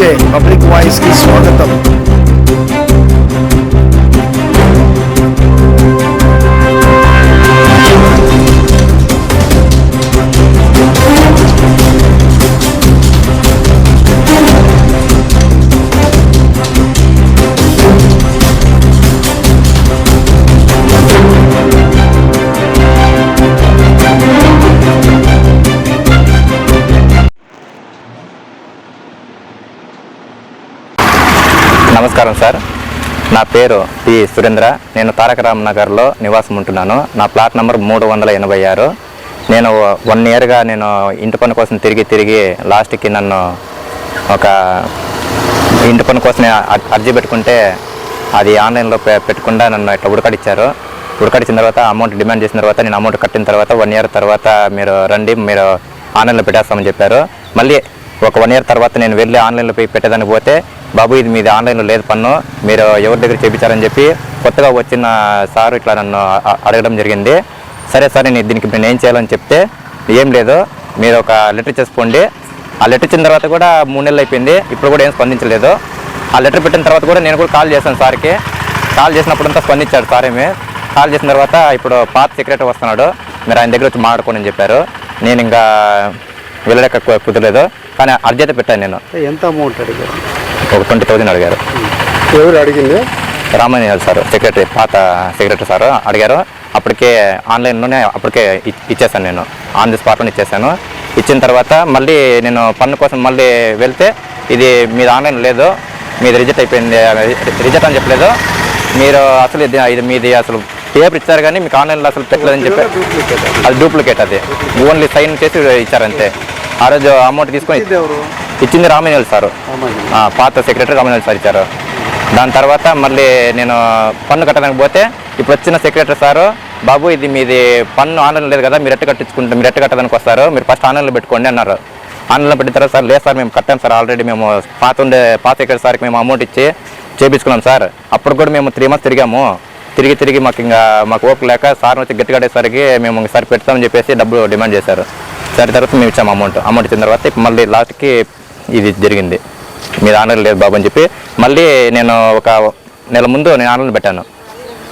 Public వాయిస్కి స్వాగతం. నమస్కారం sir. నా పేరు పి సురేంద్ర. నేను తారకరామ్ నగర్లో నివాసం ఉంటున్నాను. నా ప్లాట్ నంబర్ మూడు వందల ఎనభై ఆరు. నేను వన్ ఇయర్గా నేను ఇంటి పని కోసం తిరిగి తిరిగి లాస్ట్కి నన్ను ఒక ఇంటి పని కోసం అర్జీ పెట్టుకుంటే అది ఆన్లైన్లో పెట్టకుండా నన్ను ఇట్లా ఉడకడిచ్చారు. ఉడకడిచ్చిన తర్వాత అమౌంట్ డిమాండ్ చేసిన తర్వాత నేను అమౌంట్ కట్టిన తర్వాత వన్ ఇయర్ తర్వాత మీరు రండి మీరు ఆన్లైన్లో పెట్టేస్తామని చెప్పారు. మళ్ళీ ఒక వన్ ఇయర్ తర్వాత నేను వెళ్ళి ఆన్లైన్లో పోయి పెట్టేదానికి పోతే బాబు ఇది మీది ఆన్లైన్లో లేదు పన్ను. మీరు ఎవరి దగ్గర చేయించారని చెప్పి కొత్తగా వచ్చిన సార్ ఇట్లా నన్ను అడగడం జరిగింది. సరే సరే నేను దీనికి నేను ఏం చేయాలని చెప్తే ఏం లేదు. మీరు ఒక లెటర్ చేసుకోండి ఆ లెటర్ ఇచ్చిన తర్వాత కూడా మూడు నెలలు అయిపోయింది. ఇప్పుడు కూడా ఏం స్పందించలేదు. ఆ లెటర్ పెట్టిన తర్వాత కూడా నేను కూడా కాల్ చేశాను సార్కి. కాల్ చేసినప్పుడు అంతా స్పందించాడు సార్ ఏమి కాల్ చేసిన తర్వాత ఇప్పుడు పాత సెక్రటరీ వస్తున్నాడు. మీరు ఆయన దగ్గర వచ్చి మాట్లాడుకోండి అని చెప్పారు. నేను ఇంకా వెళ్ళలేక కుదరలేదు. కానీ అర్జెంట్ పెట్టాను నేను. ఎంత అమౌంట్ అడిగారు? ఒక ట్వంటీ థౌజండ్ అడిగారు. ఎవరు అడిగింది? రామాయణ సార్ సెక్రటరీ పాత సెక్రటరీ సార్ అడిగారు. అప్పటికే ఆన్లైన్లోనే అప్పటికే ఇచ్చేసాను నేను. ఆన్ ది స్పాట్లోనే ఇచ్చేసాను ఇచ్చిన తర్వాత మళ్ళీ నేను పన్ను కోసం మళ్ళీ వెళ్తే ఇది మీది ఆన్లైన్ లేదు మీది రిజెక్ట్ అయిపోయింది రిజెక్ట్ అని చెప్పలేదు. మీరు అసలు ఇది మీది అసలు పేపర్ ఇచ్చారు కానీ మీకు ఆన్లైన్లో అసలు పెట్టలేదని చెప్పి అది. డూప్లికేట్ అది. ఓన్లీ సైన్ చేసి ఇచ్చారంతే. ఆ రోజు అమౌంట్ తీసుకొని ఇచ్చింది రామాయణ సార్. పాత సెక్రటరీ రామారావు సార్ ఇచ్చారు. దాని తర్వాత మళ్ళీ నేను పన్ను కట్టడానికి పోతే ఇప్పుడు వచ్చిన సెక్రటరీ సారు బాబు ఇది మీది పన్ను ఆన్లైన్ లేదు కదా మీరు ఎట్ట కట్టించుకుంటే మీరు ఎట్ట కట్టడానికి వస్తారు? మీరు ఫస్ట్ ఆన్లైన్లో పెట్టుకోండి అన్నారు. ఆన్లైన్లో పెట్టిన తర్వాత సార్ లేదు సార్ మేము కట్టాం సార్ ఆల్రెడీ మేము పాత ఉండే పాత సెక్రటరీ సార్కి మేము అమౌంట్ ఇచ్చి చేపించుకున్నాం సార్. అప్పుడు కూడా మేము త్రీ మంత్స్ తిరిగాము. తిరిగి తిరిగి మాకు ఇంకా మాకు ఓపిక లేక సార్ వచ్చి గట్టిగాడేసరికి మేము ఒకసారి పెడతామని చెప్పేసి డబ్బులు డిమాండ్ చేశారు. సరే తర్వాత మేము ఇచ్చాము అమౌంట్ అమౌంట్ ఇచ్చిన తర్వాత మళ్ళీ లాస్ట్కి ఇది జరిగింది. మీరు ఆన్లైన్ లేదు బాబు అని చెప్పి మళ్ళీ నేను ఒక నెల ముందు నేను ఆన్లైన్ పెట్టాను.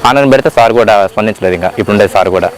ఆన్లైన్ పెడితే సార్ కూడా స్పందించలేదు ఇంకా. ఇప్పుడు ఉండేది సార్ కూడా.